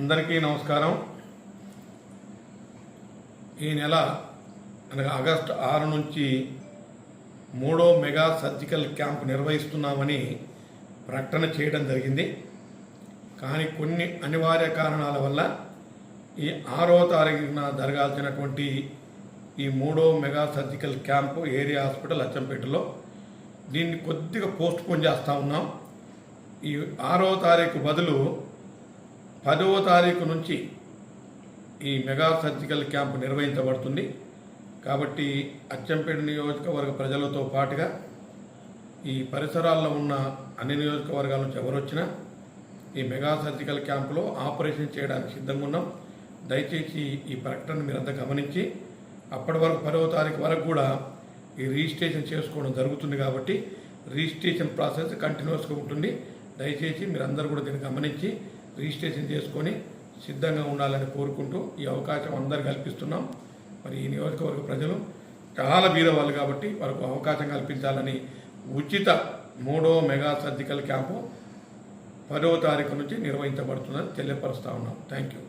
అందరికీ నమస్కారం. ఈ నెల అనగా ఆగస్టు ఆరు నుంచి మూడో మెగా సర్జికల్ క్యాంప్ నిర్వహిస్తున్నామని ప్రకటన చేయడం జరిగింది. కానీ కొన్ని అనివార్య కారణాల వల్ల ఈ ఆరో తారీఖున జరగాల్సినటువంటి ఈ మూడో mega surgical camp area hospital అచ్చంపేటలో దీన్ని కొద్దిగా పోస్ట్ పోన్ చేస్తూ ఉన్నాం. ఈ ఆరో తారీఖు బదులు పదవ తారీఖు నుంచి ఈ మెగా సర్జికల్ క్యాంప్ నిర్వహించబడుతుంది. కాబట్టి అచ్చంపేట నియోజకవర్గ ప్రజలతో పాటుగా ఈ పరిసరాల్లో ఉన్న అన్ని నియోజకవర్గాల నుంచి ఎవరు వచ్చినా ఈ మెగా సర్జికల్ క్యాంపులో ఆపరేషన్ చేయడానికి సిద్ధంగా ఉన్నాం. దయచేసి ఈ ప్రకటన మీరంతా గమనించి అప్పటి వరకు పదవ తారీఖు వరకు కూడా ఈ రిజిస్ట్రేషన్ చేసుకోవడం జరుగుతుంది కాబట్టి రిజిస్ట్రేషన్ ప్రాసెస్ కంటిన్యూస్గా ఉంటుంది. దయచేసి మీరందరూ కూడా దీన్ని గమనించి రిజిస్ట్రేషన్ చేసుకొని సిద్ధంగా ఉండాలని కోరుకుంటూ ఈ అవకాశం అందరు కల్పిస్తున్నాం. మరి ఈ నియోజకవర్గ ప్రజలు చాలా బీదవాళ్ళు కాబట్టి వారికి అవకాశం కల్పించాలని ఉచిత మూడో మెగా సర్జికల్ క్యాంపు పదవ తారీఖు నుంచి నిర్వహించబడుతుందని తెలియపరుస్తా ఉన్నాం. Thank you